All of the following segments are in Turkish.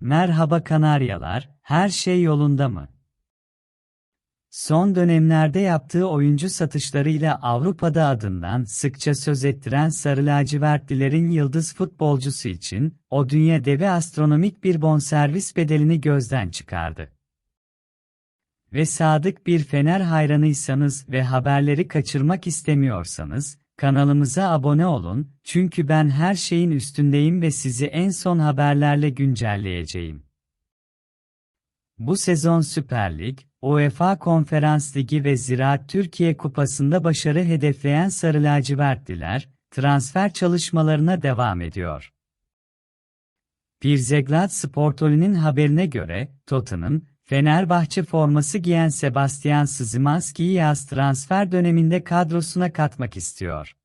Merhaba Kanaryalar, her şey yolunda mı? Son dönemlerde yaptığı oyuncu satışlarıyla Avrupa'da adından sıkça söz ettiren Sarı Lacivertlilerin yıldız futbolcusu için, o dünya devi astronomik bir bonservis bedelini gözden çıkardı. Ve sadık bir Fener hayranıysanız ve haberleri kaçırmak istemiyorsanız, kanalımıza abone olun, çünkü ben her şeyin üstündeyim ve sizi en son haberlerle güncelleyeceğim. Bu sezon Süper Lig, UEFA Konferans Ligi ve Ziraat Türkiye Kupası'nda başarı hedefleyen Sarı Lacivertliler, transfer çalışmalarına devam ediyor. Pirzeglad Sportoli'nin haberine göre, Tottenham, Fenerbahçe forması giyen Sebastian Szymanski'yi yaz transfer döneminde kadrosuna katmak istiyor.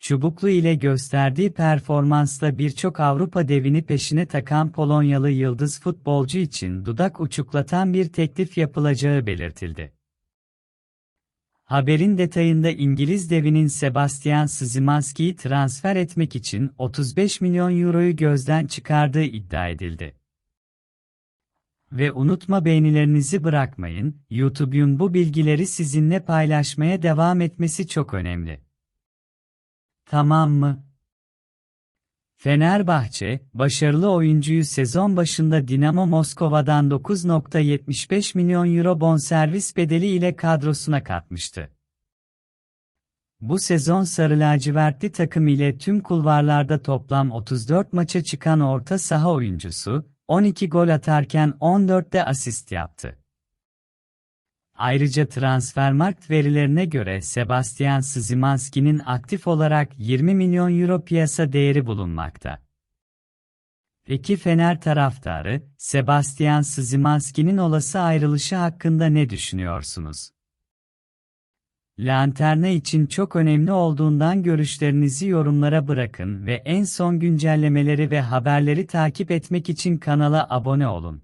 Çubuklu ile gösterdiği performansla birçok Avrupa devini peşine takan Polonyalı yıldız futbolcu için dudak uçuklatan bir teklif yapılacağı belirtildi. Haberin detayında İngiliz devinin Sebastian Szymanski'yi transfer etmek için 35 milyon euroyu gözden çıkardığı iddia edildi. Ve unutma beğenilerinizi bırakmayın, YouTube'un bu bilgileri sizinle paylaşmaya devam etmesi çok önemli. Tamam mı? Fenerbahçe, başarılı oyuncuyu sezon başında Dinamo Moskova'dan 9.75 milyon euro bonservis bedeli ile kadrosuna katmıştı. Bu sezon Sarı Lacivertli takım ile tüm kulvarlarda toplam 34 maça çıkan orta saha oyuncusu, 12 gol atarken 14'te asist yaptı. Ayrıca Transfermarkt verilerine göre Sebastian Szymanski'nin aktif olarak 20 milyon euro piyasa değeri bulunmakta. Peki Fener taraftarı, Sebastian Szymanski'nin olası ayrılışı hakkında ne düşünüyorsunuz? Lanterna için çok önemli olduğundan görüşlerinizi yorumlara bırakın ve en son güncellemeleri ve haberleri takip etmek için kanala abone olun.